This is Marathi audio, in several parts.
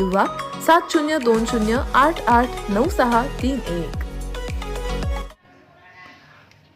किंवा सात शून्य दोन शून्य आठ आठ नऊ सहा तीन एक.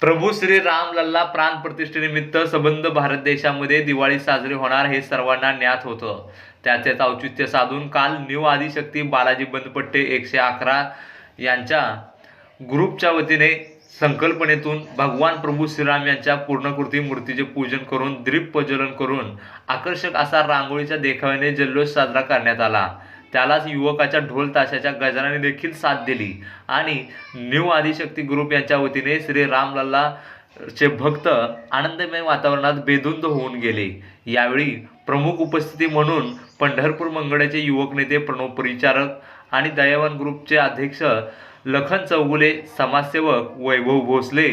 प्रभू श्री राम लल्ला प्राण प्रतिष्ठेनिमित्त संबंध भारत देशामध्ये दिवाळी साजरी होणार हे सर्वांना ज्ञात होतं. त्याचेच औचित्य साधून काल न्यू आदिशक्ती बालाजी बंदपट्टे एकशे अकरा यांच्या ग्रुपच्या वतीने संकल्पनेतून भगवान प्रभू श्रीराम यांच्या पूर्णकृती मूर्तीचे पूजन करून दीप प्रज्वलन करून आकर्षक असा रांगोळीच्या देखाव्याने जल्लोष साजरा करण्यात आला. त्यालाच युवकाच्या ढोल ताशाच्या गजराने देखील साथ दिली. आणि न्यू आदिशक्ती ग्रुप यांच्या वतीने श्री रामलल्ला चे भक्त आनंदमय वातावरणात बेधुंद होऊन गेले. यावेळी प्रमुख उपस्थिती म्हणून पंढरपूर मंगळाचे युवक नेते प्रणव परिचारक आणि दयावान ग्रुपचे अध्यक्ष लखन चौगुले समाजसेवक वैभव भोसले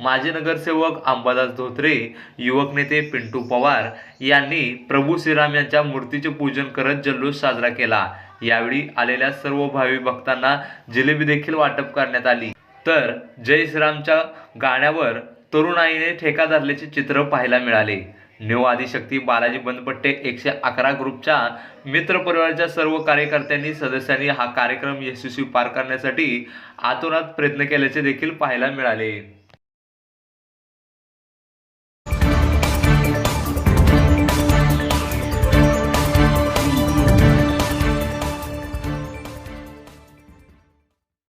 माजी नगरसेवक अंबादास धोत्रे युवक नेते पिंटू पवार यांनी प्रभू श्रीराम यांच्या मूर्तीचे पूजन करत जल्लोष साजरा केला. यावेळी आलेल्या सर्व भावी भक्तांना जिलेबी देखील वाटप करण्यात आली. तर जय श्रीरामच्या गाण्यावर तरुणाईने ठेका धरल्याचे चित्र पाहायला मिळाले. न्यू आदिशक्ती बालाजी बंदपट्टे एकशे अकरा ग्रुपच्या मित्रपरिवाराच्या सर्व कार्यकर्त्यांनी सदस्यांनी हा कार्यक्रम यशस्वी पार करण्यासाठी आतोनात प्रयत्न केल्याचे देखील पाहायला मिळाले.